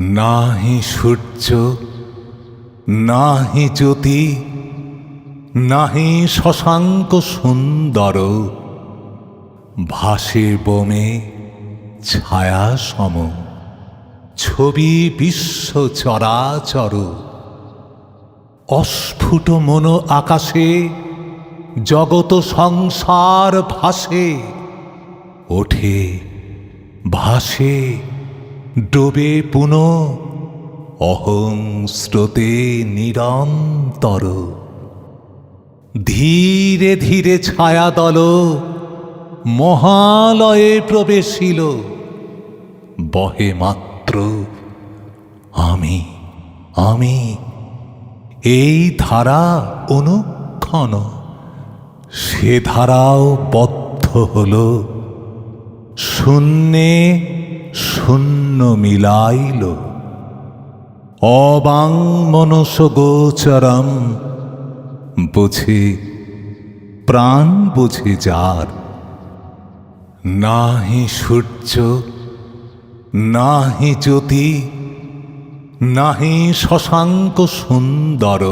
নাহি সূর্য, নাহি জ্যোতি, নাহি শশাঙ্ক সুন্দর। ভাসে বমে ছায়া সম, ছবি বিশ্ব চরাচর। অস্ফুট মন আকাশে জগত সংসার ভাসে, ওঠে ভাসে ডোবে পুন। অহং স্রোতে নিরন্তর। ধীরে ধীরে ছায়া দল মহালয়ে প্রবেশিল। বহে মাত্র। আমি আমি। এই ধারা অনুক্ষণ। সে ধারাও বদ্ধ হল। শূন্যে শূন্য মিলাইল অবাং মনস গোচরম বুঝে, প্রাণ বুঝে যার। নাহি সূর্য, নাহি জ্যোতি, নাহি শশাঙ্ক সুন্দর।